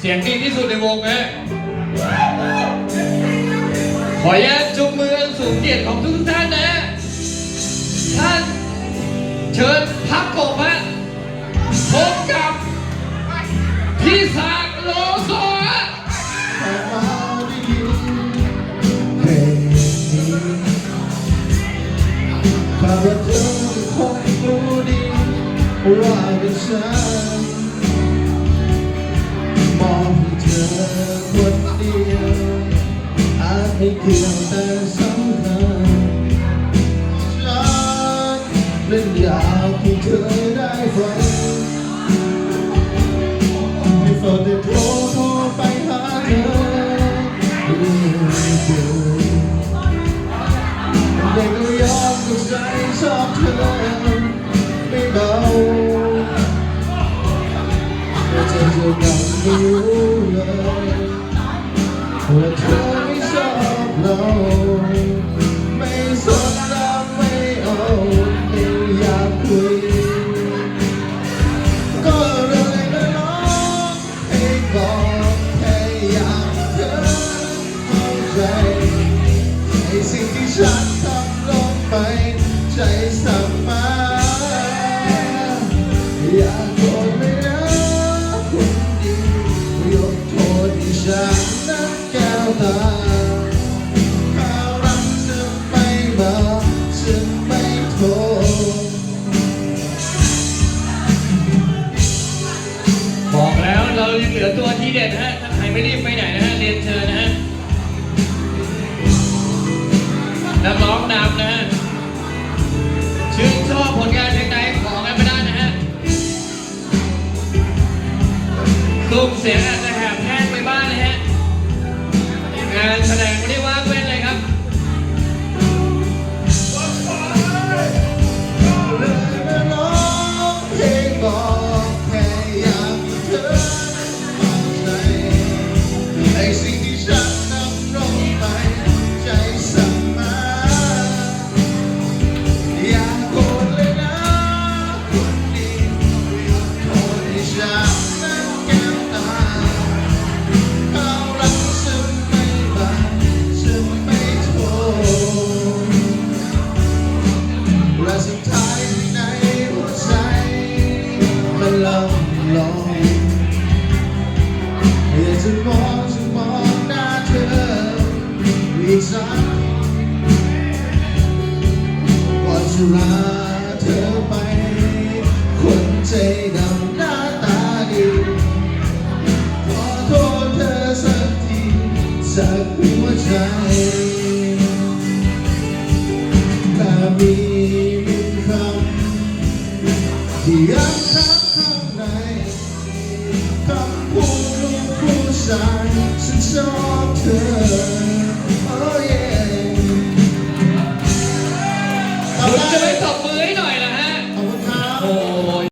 เสียงดีที่สุดในวงนะขออนุญาตจุมือสูงเกียรติของทุกท่านนะ ท่านเชิญพักกบฮะพบกับพี่สากโลโซฮะข้าพเจ้าคงรู้ดีว่าเป็นฉัน คนเดียวอาจไม่เกี่ยวแต่สำคัญฉันเล่นอยากให้เธอได้ฟังไม่ฝากแต่โทรโทรไปหาเธอเรื่อเธอยเด็กก็ยอมกับใจชอบเธอไม่เบาแต่เธอจะยังไม่ รู้เลยว่าเธอไม่ชอบเราไม่สนเราไม่เอาไม่อยากคุย ก็เลยมาร้องให้บอกแค่อยากเธอเข้าใจในสิ่งที่ฉัน ษให้ฉันนั้นแก้วตาข้ารักจะไม่มาฉันไม่โทษบอกแล้วเรายังเหลือตัวที่เด็ดนะฮะถ้าใครไม่รีบไปไหนนะฮะเรียนเชิญนะฮะนักร้องนำนะฮะชื่นชอบผลงานเพลงใดขอกันไม่ได้นะฮะซุ้มเสียงอาจจะ อีกสักก่อนจะลาเธอไป คนใจดำหน้าตาดีขอโทษเธอสักทีจากหัวใจแต่มีหนึ่งคำที่ยังค้างข้างในคำพูดลูกผู้ชายฉันชอบเธอ